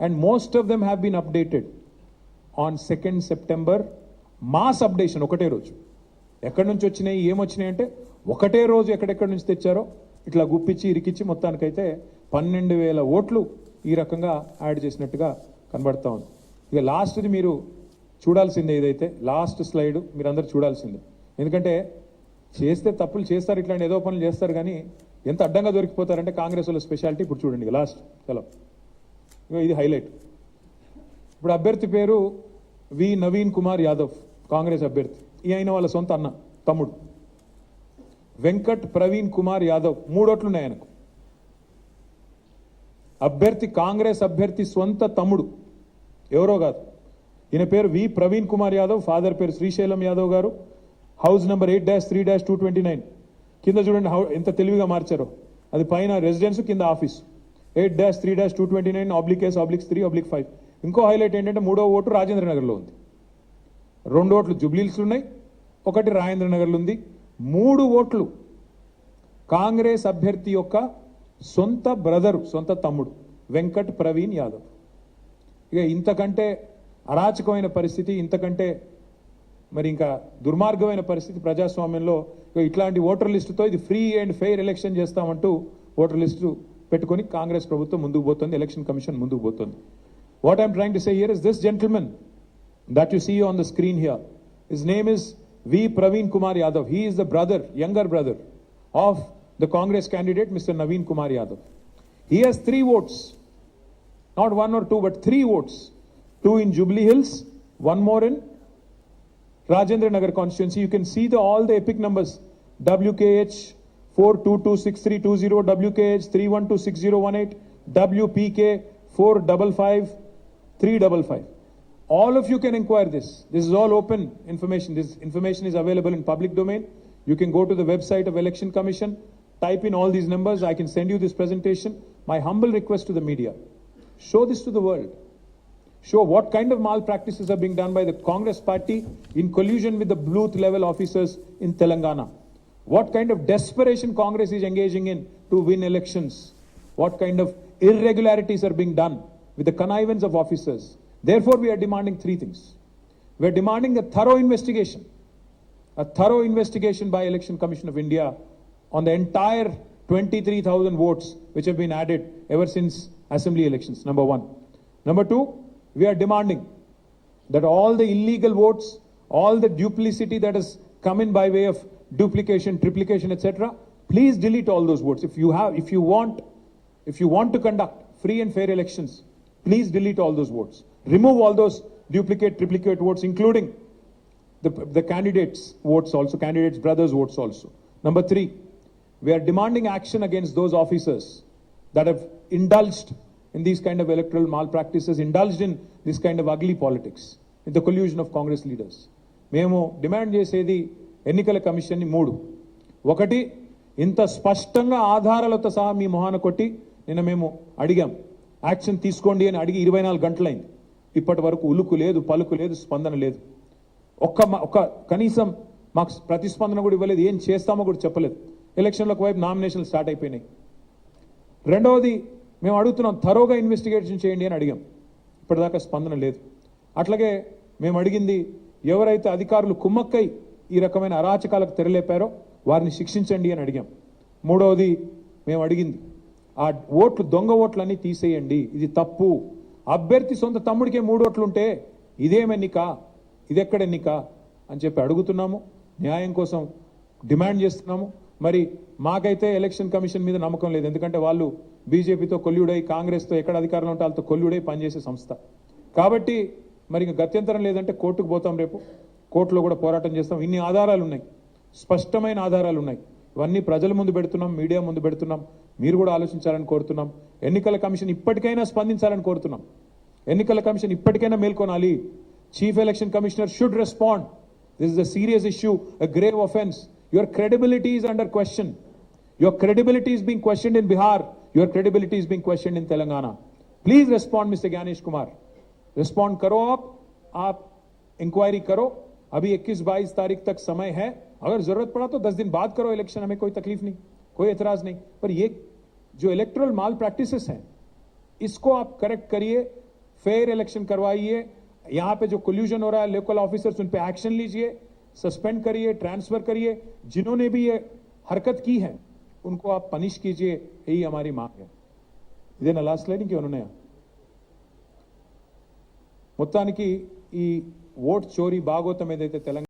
And most of them have been updated on second September mass updation ఒకటే రోజు. ఎక్కడి నుంచి వచ్చినాయి ఏమొచ్చినాయి అంటే ఒకటే రోజు ఎక్కడెక్కడి నుంచి తెచ్చారో ఇట్లా గుప్పించి ఇరికిచ్చి మొత్తానికైతే పన్నెండు వేల ఓట్లు ఈ రకంగా యాడ్ చేసినట్టుగా కనబడతా ఉంది. ఇక లాస్ట్ది మీరు చూడాల్సిందే ఇదైతే. లాస్ట్ స్లైడ్ మీరు అందరు చూడాల్సిందే. ఎందుకంటే చేస్తే తప్పులు చేస్తారు ఇట్లాంటి ఏదో పనులు చేస్తారు కానీ ఎంత అడ్డంగా దొరికిపోతారంటే కాంగ్రెస్ వాళ్ళ స్పెషాలిటీ ఇప్పుడు చూడండి లాస్ట్. చలో ఇది హైలైట్. ఇప్పుడు అభ్యర్థి పేరు వి నవీన్ కుమార్ యాదవ్ కాంగ్రెస్ అభ్యర్థి. ఈ అయిన వాళ్ళ సొంత అన్న తమ్ముడు. వెంకట్ ప్రవీణ్ కుమార్ యాదవ్ మూడోట్లున్నాయి ఆయనకు. అభ్యర్థి కాంగ్రెస్ అభ్యర్థి సొంత తమ్ముడు. ఎవరో కాదు. ఈయన పేరు వి ప్రవీణ్ కుమార్ యాదవ్ ఫాదర్ పేరు Srisailam Yadav garu. House number eight dash three dash two twenty nine. కింద చూడండి హౌ ఎంత తెలివిగా మార్చారో. అది పైన రెసిడెన్స్ కింద office. Eight dash three dash two twenty nine oblique S obliques three oblique five ఇంకో హైలైట్ ఏంటంటే మూడో ఓటు రాజేంద్ర నగర్లో ఉంది. రెండు ఓట్లు జుబ్లీల్స్ ఉన్నాయి ఒకటి రాజేంద్ర నగర్లో ఉంది. మూడు ఓట్లు కాంగ్రెస్ అభ్యర్థి యొక్క సొంత బ్రదరు సొంత తమ్ముడు వెంకట్ ప్రవీణ్ యాదవ్. ఇక ఇంతకంటే అరాచకమైన పరిస్థితి ఇంతకంటే మరి ఇంకా దుర్మార్గమైన పరిస్థితి ప్రజాస్వామ్యంలో ఇక ఇట్లాంటి ఓటర్ లిస్టుతో ఇది ఫ్రీ అండ్ ఫెయిర్ ఎలక్షన్ చేస్తామంటూ ఓటర్ లిస్టు పెట్టుకొని కాంగ్రెస్ ప్రభుత్వం ముందుకు పోతుంది ఎలక్షన్ కమిషన్ ముందుకు పోతుంది what I'm trying to say here is this gentlemen that you see on the screen here. His name is V. Praveen Kumar Yadav. He is the brother, younger brother of the Congress candidate, Mr. Naveen Kumar Yadav. He has three votes, not one or two, but three votes. Two in Jubilee Hills, one more in Rajendra Nagar constituency. You can see the, all the epic numbers. WKH 4226320, WKH 3126018, WPK 455 355. All of you can inquire this. This is all open information. This information is available in public domain. You can go to the website of Election Commission, type in all these numbers. I can send you this presentation. My humble request to the media, show this to the world. Show what kind of malpractices are being done by the Congress party in collusion with the booth level officers in Telangana. What kind of desperation Congress is engaging in to win elections. What kind of irregularities are being done with the connivance of officers. Therefore, we are demanding three things. We are demanding a thorough investigation, a thorough investigation by Election Commission of India on the entire 23,000 votes which have been added ever since assembly elections. Number one. Number two, we are demanding that all the illegal votes, all the duplicity that has come in by way of duplication, triplication, etc., please delete all those votes. If you have, if you want, if you want to conduct free and fair elections, please delete all those votes. Remove all those duplicate, triplicate votes, including the, the candidates' votes also, candidates' brothers' votes also. Number three, we are demanding action against those officers that have indulged in these kind of electoral malpractices, indulged in this kind of ugly politics, in the collusion of Congress leaders. మేము demand చేసేది ఎన్నికల కమిషన్ని మూడు. ఒకటి ఇంత స్పష్టంగా ఆధారాలతో సహా మీ మొహాన కొట్టి నిన్న మేము అడిగాం. యాక్షన్ తీసుకోండి అని అడిగి ఇరవై నాలుగు గంటలైంది. ఇప్పటి వరకు ఉలుకు లేదు పలుకు లేదు స్పందన లేదు. ఒక్క ఒక ఒక్క కనీసం మాకు ప్రతిస్పందన కూడా ఇవ్వలేదు. ఏం చేస్తామో కూడా చెప్పలేదు. ఎలక్షన్లకు వైపు నామినేషన్లు స్టార్ట్ అయిపోయినాయి. రెండవది మేము అడుగుతున్నాం తరోగా ఇన్వెస్టిగేషన్ చేయండి అని అడిగాం. ఇప్పటిదాకా స్పందన లేదు. అట్లాగే మేము అడిగింది ఎవరైతే అధికారులు కుమ్మక్కై ఈ రకమైన అరాచకాలకు తెరలేపారో వారిని శిక్షించండి అని అడిగాం. మూడవది మేము అడిగింది ఆ ఓట్లు దొంగ ఓట్లన్నీ తీసేయండి ఇది తప్పు. అభ్యర్థి సొంత తమ్ముడికే మూడు ఓట్లు ఉంటే ఇదేం ఎన్నిక ఇదెక్కడ ఎన్నిక అని చెప్పి అడుగుతున్నాము. న్యాయం కోసం డిమాండ్ చేస్తున్నాము. మరి మాకైతే ఎలక్షన్ కమిషన్ మీద నమ్మకం లేదు. ఎందుకంటే వాళ్ళు బీజేపీతో కొల్లుడై కాంగ్రెస్తో ఎక్కడ అధికారంలో ఉంటే వాళ్ళతో కొల్లుడై పనిచేసే సంస్థ. కాబట్టి మరి ఇంకా గత్యంతరం లేదంటే కోర్టుకు పోతాం రేపు. కోర్టులో కూడా పోరాటం చేస్తాం ఇన్ని ఆధారాలు ఉన్నాయి స్పష్టమైన ఆధారాలు ఉన్నాయి ఇవన్నీ ప్రజల ముందు పెడుతున్నాం మీడియా ముందు పెడుతున్నాం మీరు కూడా ఆలోచించాలని కోరుతున్నాం ఎన్నికల కమిషన్ ఇప్పటికైనా స్పందించాలని కోరుతున్నాం ఎన్నికల కమిషన్ ఇప్పటికైనా మేల్కొనాలి chief election commissioner should respond this is a serious issue a grave offence your credibility is under question Your credibility is being questioned in Bihar. Your credibility is being questioned in Telangana. Please respond, Mr. Ganesh Kumar. Respond करो आप आप inquiry करो अभी 21 22 तारीख तक समय है अगर जरूरत पड़ा तो 10 दिन बाद करो इलेक्शन हमें कोई तकलीफ नहीं कोई एतराज नहीं पर ये जो इलेक्टोरल माल प्रैक्टिसेस हैं इसको आप करेक्ट करिए फेयर इलेक्शन करवाइए यहाँ पे जो कोल्यूशन हो रहा है लोकल ऑफिसर्स उन पे एक्शन लीजिए सस्पेंड करिए ट्रांसफर करिए जिन्होंने भी ये हरकत की है उनको आप पनिश कीजिए यही हमारी मांग है ఇదేనా లాస్ట్ లైన్ ఇంకేమైనా ఉన్నాయా మొత్తానికి ఈ ఓట్ చోరీ భాగోతం ఏదైతే తెలంగాణ